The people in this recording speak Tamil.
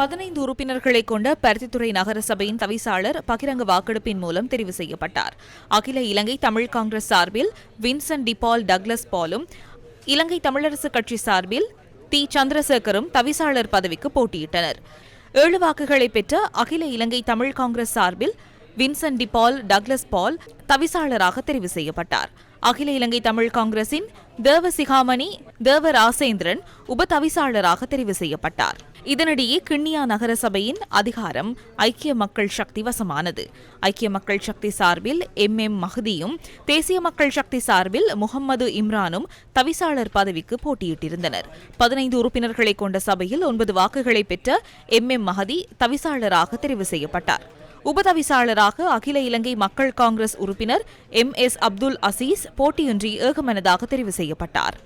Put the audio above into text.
பதினைந்து உறுப்பினர்களை கொண்ட பருத்தித்துறை நகரசபையின் தவிசாளர் பகிரங்க வாக்கெடுப்பின் மூலம் தெரிவு செய்யப்பட்டார். அகில இலங்கை தமிழ் காங்கிரஸ் சார்பில் வின்சன் டிபால் டக்லஸ் பாலும் இலங்கை தமிழரசு கட்சி சார்பில் தி சந்திரசேகரும் தவிசாளர் பதவிக்கு போட்டியிட்டனர். ஏழு வாக்குகளை பெற்ற அகில இலங்கை தமிழ் காங்கிரஸ் சார்பில் வின்சென்ட் டிபால் டக்ளஸ் பால் தவிசாளராக தெரிவு செய்யப்பட்டார். அகில இலங்கை தமிழ் காங்கிரசின் தேவ சிகாமணி தேவ ராசேந்திரன் உப தவிசாளராக தெரிவு செய்யப்பட்டார். இதனிடையே கிண்ணியா நகர சபையின் அதிகாரம் ஐக்கிய மக்கள் சக்தி வசமானது. ஐக்கிய மக்கள் சக்தி சார்பில் எம். எம். மஹதியும் தேசிய மக்கள் சக்தி சார்பில் முகம்மது இம்ரானும் தவிசாளர் பதவிக்கு போட்டியிட்டிருந்தனர். பதினைந்து உறுப்பினர்களை கொண்ட சபையில் ஒன்பது வாக்குகளை பெற்ற எம். எம். மஹதி தவிசாளராக தெரிவு செய்யப்பட்டார். உபதவிசாளராக அகில இலங்கை மக்கள் காங்கிரஸ் உறுப்பினர் எம் எஸ் அப்துல் அசீஸ் போட்டியின்றி ஏகமனதாக தெரிவு செய்யப்பட்டார்.